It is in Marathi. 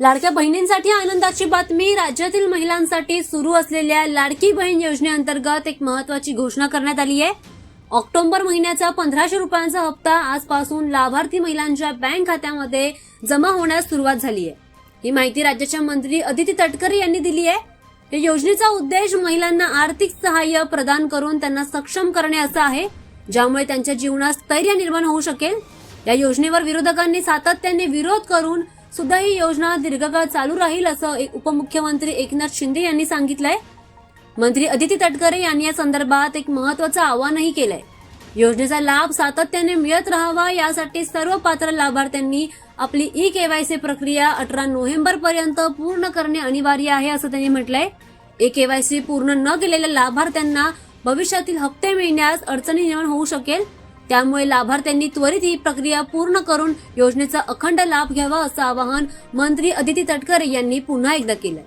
लाडक्या बहिणींसाठी आनंदाची बातमी. राज्यातील महिलांसाठी सुरू असलेल्या लाडकी बहीण योजनेअंतर्गत एक महत्वाची घोषणा करण्यात आली आहे. ऑक्टोबर महिन्याचा पंधराशे रुपयांचा हप्ता आजपासून लाभार्थी महिलांच्या बँक खात्यामध्ये जमा होण्यास सुरुवात झाली आहे. ही माहिती राज्याच्या मंत्री अदिती तटकरे यांनी दिली आहे. या योजनेचा उद्देश महिलांना आर्थिक सहाय्य प्रदान करून त्यांना सक्षम करणे असा आहे. ज्यामुळे त्यांच्या जीवनात स्थैर्य निर्माण होऊ शकेल. या योजनेवर विरोधकांनी सातत्याने विरोध करून सुद्धा ही योजना दीर्घकाळ चालू राहील असं एक उपमुख्यमंत्री एकनाथ शिंदे यांनी सांगितलंय. मंत्री अदिती तटकरे यांनी या संदर्भात एक महत्वाचं आवाहनही केलंय. योजनेचा लाभ सातत्याने मिळत राहावा यासाठी सर्व पात्र लाभार्थ्यांनी आपली ई केवायसी प्रक्रिया अठरा नोव्हेंबर पर्यंत पूर्ण करणे अनिवार्य आहे असं त्यांनी म्हटलंय. ए केवायसी पूर्ण न केलेल्या लाभार्थ्यांना भविष्यातील हप्ते मिळण्यास अडचणी निर्माण होऊ शकेल. त्यामुळे लाभार्थ्यांनी त्वरित ही प्रक्रिया पूर्ण करून योजनेचा अखंड लाभ घ्यावा असं आवाहन मंत्री अदिती तटकरे यांनी पुन्हा एकदा केलं